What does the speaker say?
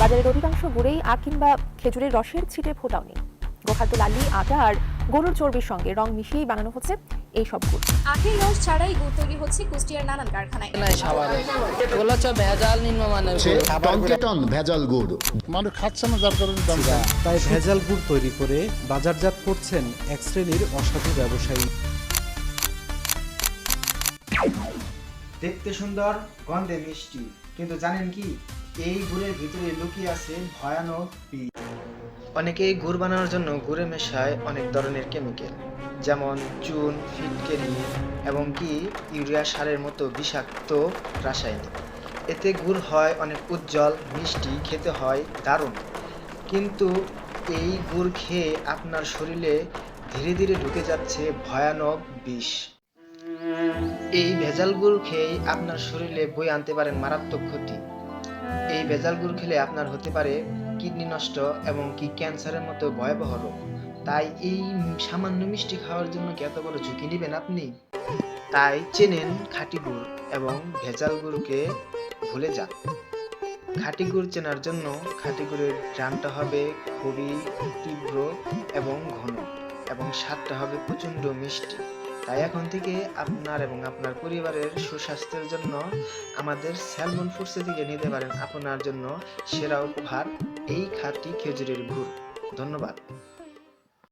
বাজারের অধিকাংশ গুড়েই আখ কিংবা খেজুরের রসের ছিটে ফোটাও নেই। গোখাদ্য লালি আটা আর গরুর চর্বির সঙ্গে রং মিশিয়েই বানানো হচ্ছে এই সব গুড়। আখের রস ছাড়াই গুড় তৈরি হচ্ছে কুষ্টিয়ার নানান কারখানায়। এগুলো হচ্ছে ভেজাল নিম্নমানের গুড়। টন ভেজাল গুড়। মানুষ খাচ্ছে না যার কারণে দাম তাই ভেজাল গুড় তৈরি করে বাজারজাত করছেন এক শ্রেণির অসাধু ব্যবসায়ী। দেখতে সুন্দর গন্ধে মিষ্টি। কিন্তু জানেন কি? এই গুড়ের ভিতরে লুকিয়ে আছে ভয়ানক বিষ অনেকেই গুড় বানানোর জন্য গুড়ে মেশায় অনেক ধরনের কেমিক্যাল, যেমন চুন, ফিটকেরি এবং কি ইউরিয়া সারের মতো বিষাক্ত রাসায়নিক। এতে গুড় হয় অনেক উজ্জ্বল, মিষ্টি, খেতে হয় দারুণ। কিন্তু এই গুড় খেয়ে আপনার শরীরে ধীরে ধীরে ঢুকে যাচ্ছে ভয়ানক বিষ। এই ভেজাল গুড় খেয়ে আপনার শরীরে বই আনতে পারেন মারাত্মক ক্ষতি। এই ভেজাল খেলে আপনার হতে পারে কিডনি নষ্ট এবং কি ক্যান্সারের মতো ভয়াবহ রোগ। তাই এই সামান্য মিষ্টি খাওয়ার জন্য কি এত বড় ঝুঁকি নেবেন আপনি? তাই চেনেন খাঁটি গুড় এবং ভেজাল গুড়কে ভুলে যান। খাঁটি গুড় চেনার জন্য খাঁটি গুড়ের ঘ্রাণটা হবে খুবই তীব্র এবং ঘন এবং স্বাদটা হবে প্রচণ্ড মিষ্টি। তাই এখন থেকে আপনার এবং আপনার পরিবারের সুস্বাস্থ্যের জন্য আমাদের স্যালমন ফুডসে থেকে নিতে পারেন। আপনার জন্য সেরা উপহার এই খাঁটি খেজুরের গুড়। ধন্যবাদ।